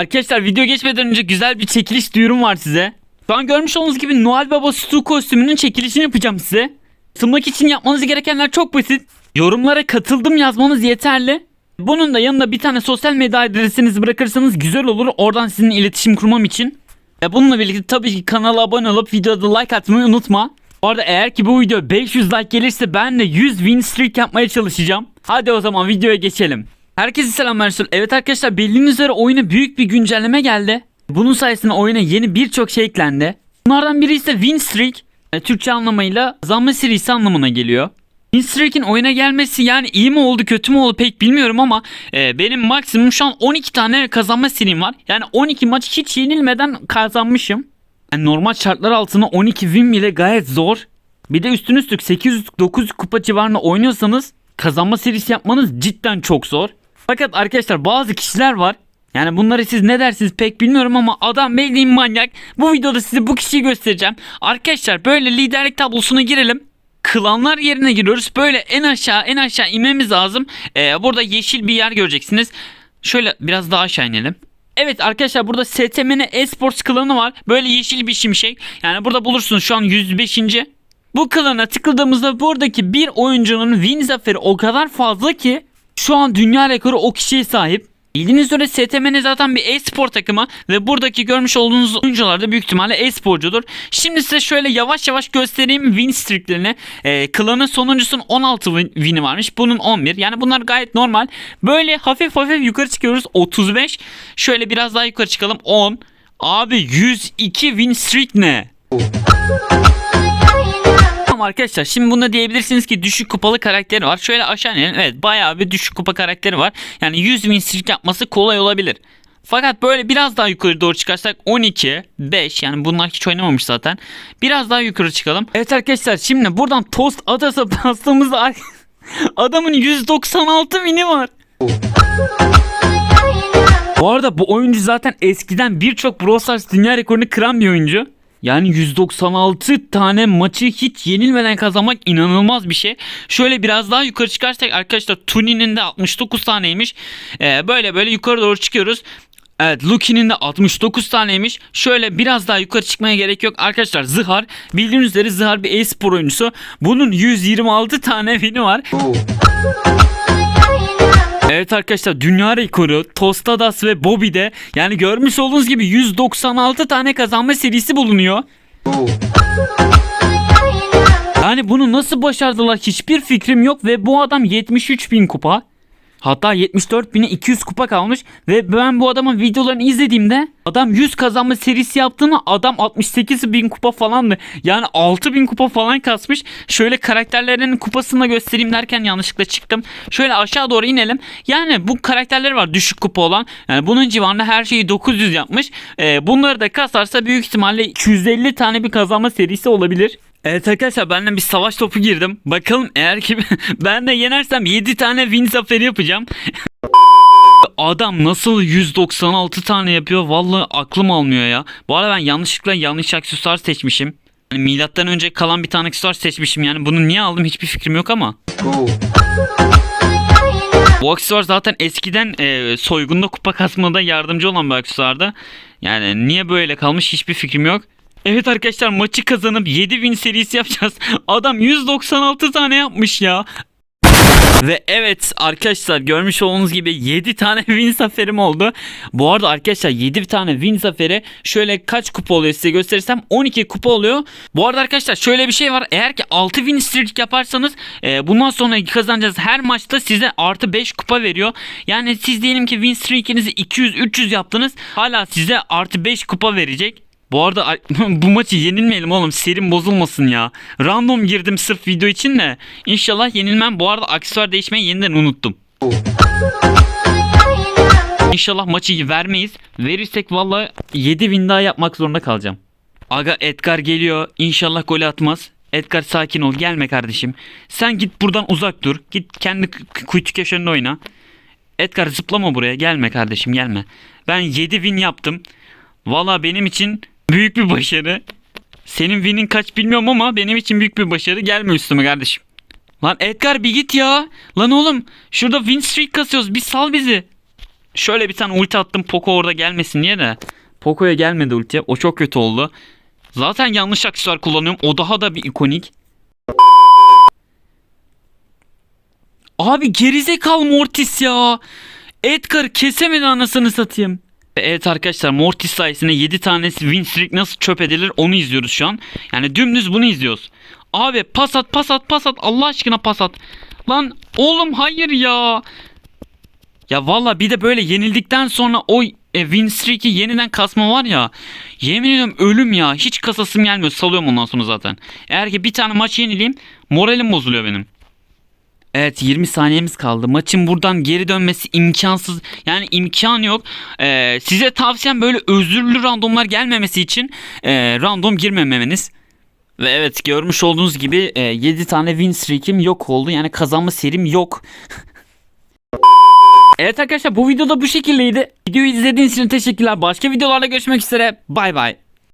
Arkadaşlar video geçmeden önce güzel bir çekiliş duyurum var size. Şu an görmüş olduğunuz gibi Noel Baba Stu kostümünün çekilişini yapacağım size. Katılmak için yapmanız gerekenler çok basit. Yorumlara katıldım yazmanız yeterli. Bunun da yanında bir tane sosyal medya adresinizi bırakırsanız güzel olur. Oradan sizinle iletişim kurmam için. Ve bununla birlikte tabii ki kanala abone olup videoda like atmayı unutma. Bu arada eğer ki bu video 500 like gelirse ben de 100 win streak yapmaya çalışacağım. Hadi o zaman videoya geçelim. Herkese selam Ersul. Evet arkadaşlar bildiğiniz üzere oyuna büyük bir güncelleme geldi. Bunun sayesinde oyuna yeni birçok şey eklendi. Bunlardan biri ise win streak. E, Türkçe anlamıyla zammı serisi anlamına geliyor. Win streak'in oyuna gelmesi yani iyi mi oldu kötü mü oldu pek bilmiyorum ama e, benim maksimum şu an 12 tane kazanma serim var. Yani 12 maç hiç yenilmeden kazanmışım. Yani normal şartlar altında 12 win bile gayet zor. Bir de üstüne üstlük 800-900 kupa civarında oynuyorsanız kazanma serisi yapmanız cidden çok zor. Fakat arkadaşlar bazı kişiler var. Yani bunları siz ne dersiniz pek bilmiyorum ama adam bildiğin manyak. Bu videoda size bu kişiyi göstereceğim. Arkadaşlar böyle liderlik tablosuna girelim. Klanlar yerine giriyoruz. Böyle en aşağı en aşağı inmemiz lazım. Ee, burada yeşil bir yer göreceksiniz. Şöyle biraz daha aşağı inelim. Evet arkadaşlar burada STMN Esports klanı var. Böyle yeşil bir şimşek. Yani burada bulursunuz şu an 105. Bu klana tıkladığımızda buradaki bir oyuncunun win zaferi o kadar fazla ki şu an dünya rekoru o kişiye sahip. Bildiğiniz üzere STMN zaten bir e-spor takımı ve buradaki görmüş olduğunuz oyuncular da büyük ihtimalle e-sporcudur. Şimdi size şöyle yavaş yavaş göstereyim win streaklerini. Ee, klanın sonuncusunun 16 win- win'i varmış. Bunun 11. Yani bunlar gayet normal. Böyle hafif hafif yukarı çıkıyoruz. 35. Şöyle biraz daha yukarı çıkalım. 10. Abi 102 win streak ne? Tamam arkadaşlar şimdi bunda diyebilirsiniz ki düşük kupalı karakteri var. Şöyle aşağı inelim. Evet bayağı bir düşük kupa karakteri var. Yani 100 win streak yapması kolay olabilir. Fakat böyle biraz daha yukarı doğru çıkarsak 12, 5 yani bunlar hiç oynamamış zaten. Biraz daha yukarı çıkalım. Evet arkadaşlar şimdi buradan Toast Adas'a bastığımızda adamın 196 win'i var. Bu arada bu oyuncu zaten eskiden birçok Brawl Stars dünya rekorunu kıran bir oyuncu. Yani 196 tane maçı hiç yenilmeden kazanmak inanılmaz bir şey. Şöyle biraz daha yukarı çıkarsak arkadaşlar Tuni'nin de 69 taneymiş. Ee, böyle böyle yukarı doğru çıkıyoruz. Evet Lucky'nin de 69 taneymiş. Şöyle biraz daha yukarı çıkmaya gerek yok. Arkadaşlar Zıhar bildiğiniz üzere Zıhar bir e-spor oyuncusu. Bunun 126 tane win'i var. Evet arkadaşlar dünya rekoru Tostadas ve Bobby'de yani görmüş olduğunuz gibi 196 tane kazanma serisi bulunuyor. Yani bunu nasıl başardılar hiçbir fikrim yok ve bu adam 73 bin kupa. Hatta 74 bine 200 kupa kalmış ve ben bu adamın videolarını izlediğimde adam 100 kazanma serisi yaptığını adam 68 bin kupa falandı. Yani 6 bin kupa falan kasmış. Şöyle karakterlerinin kupasını da göstereyim derken yanlışlıkla çıktım. Şöyle aşağı doğru inelim. Yani bu karakterleri var düşük kupa olan. Yani bunun civarında her şeyi 900 yapmış. Ee, bunları da kasarsa büyük ihtimalle 250 tane bir kazanma serisi olabilir. Evet arkadaşlar benden bir savaş topu girdim. Bakalım eğer ki ben de yenersem 7 tane win zaferi yapacağım. Adam nasıl 196 tane yapıyor vallahi aklım almıyor ya. Bu arada ben yanlışlıkla yanlış aksesuar seçmişim. Yani milattan önce kalan bir tane aksesuar seçmişim yani bunu niye aldım hiçbir fikrim yok ama. Bu aksesuar zaten eskiden e, soygunda kupa kasmada yardımcı olan bir aksesuardı. Yani niye böyle kalmış hiçbir fikrim yok. Evet arkadaşlar maçı kazanıp 7 win serisi yapacağız. Adam 196 tane yapmış ya. Ve evet arkadaşlar görmüş olduğunuz gibi 7 tane win zaferim oldu. Bu arada arkadaşlar 7 tane win zaferi şöyle kaç kupa oluyor size gösterirsem 12 kupa oluyor. Bu arada arkadaşlar şöyle bir şey var. Eğer ki 6 win streak yaparsanız e, bundan sonra kazanacağız her maçta size artı 5 kupa veriyor. Yani siz diyelim ki win streak'inizi 200-300 yaptınız. Hala size artı 5 kupa verecek. Bu arada bu maçı yenilmeyelim oğlum. Serim bozulmasın ya. Random girdim sırf video için de. İnşallah yenilmem. Bu arada aksesuar değişmeyi yeniden unuttum. İnşallah maçı vermeyiz. Verirsek vallahi 7 win daha yapmak zorunda kalacağım. Aga Edgar geliyor. İnşallah gol atmaz. Edgar sakin ol. Gelme kardeşim. Sen git buradan uzak dur. Git kendi kuytu köşende oyna. Edgar zıplama buraya. Gelme kardeşim gelme. Ben 7 win yaptım. Valla benim için büyük bir başarı. Senin win'in kaç bilmiyorum ama benim için büyük bir başarı. Gelme üstüme kardeşim. Lan Edgar bir git ya. Lan oğlum şurada win streak kasıyoruz. Bir sal bizi. Şöyle bir tane ulti attım Poco orada gelmesin diye de. Poco'ya gelmedi ulti. O çok kötü oldu. Zaten yanlış aksesuar kullanıyorum. O daha da bir ikonik. Abi gerizekalı Mortis ya. Edgar kesemedi anasını satayım. Evet arkadaşlar Mortis sayesinde 7 tane win streak nasıl çöp edilir onu izliyoruz şu an. Yani dümdüz bunu izliyoruz. Abi pas at pas at pas at Allah aşkına pas at. Lan oğlum hayır ya. Ya valla bir de böyle yenildikten sonra o e, win streak'i yeniden kasma var ya. Yemin ediyorum ölüm ya. Hiç kasasım gelmiyor. Salıyorum ondan sonra zaten. Eğer ki bir tane maç yenileyim moralim bozuluyor benim. Evet 20 saniyemiz kaldı. Maçın buradan geri dönmesi imkansız. Yani imkan yok. Ee, size tavsiyem böyle özürlü randomlar gelmemesi için e, random girmemeniz. Ve evet görmüş olduğunuz gibi e, 7 tane win streak'im yok oldu. Yani kazanma serim yok. evet arkadaşlar bu videoda bu şekildeydi. Videoyu izlediğiniz için teşekkürler. Başka videolarda görüşmek üzere. Bay bay.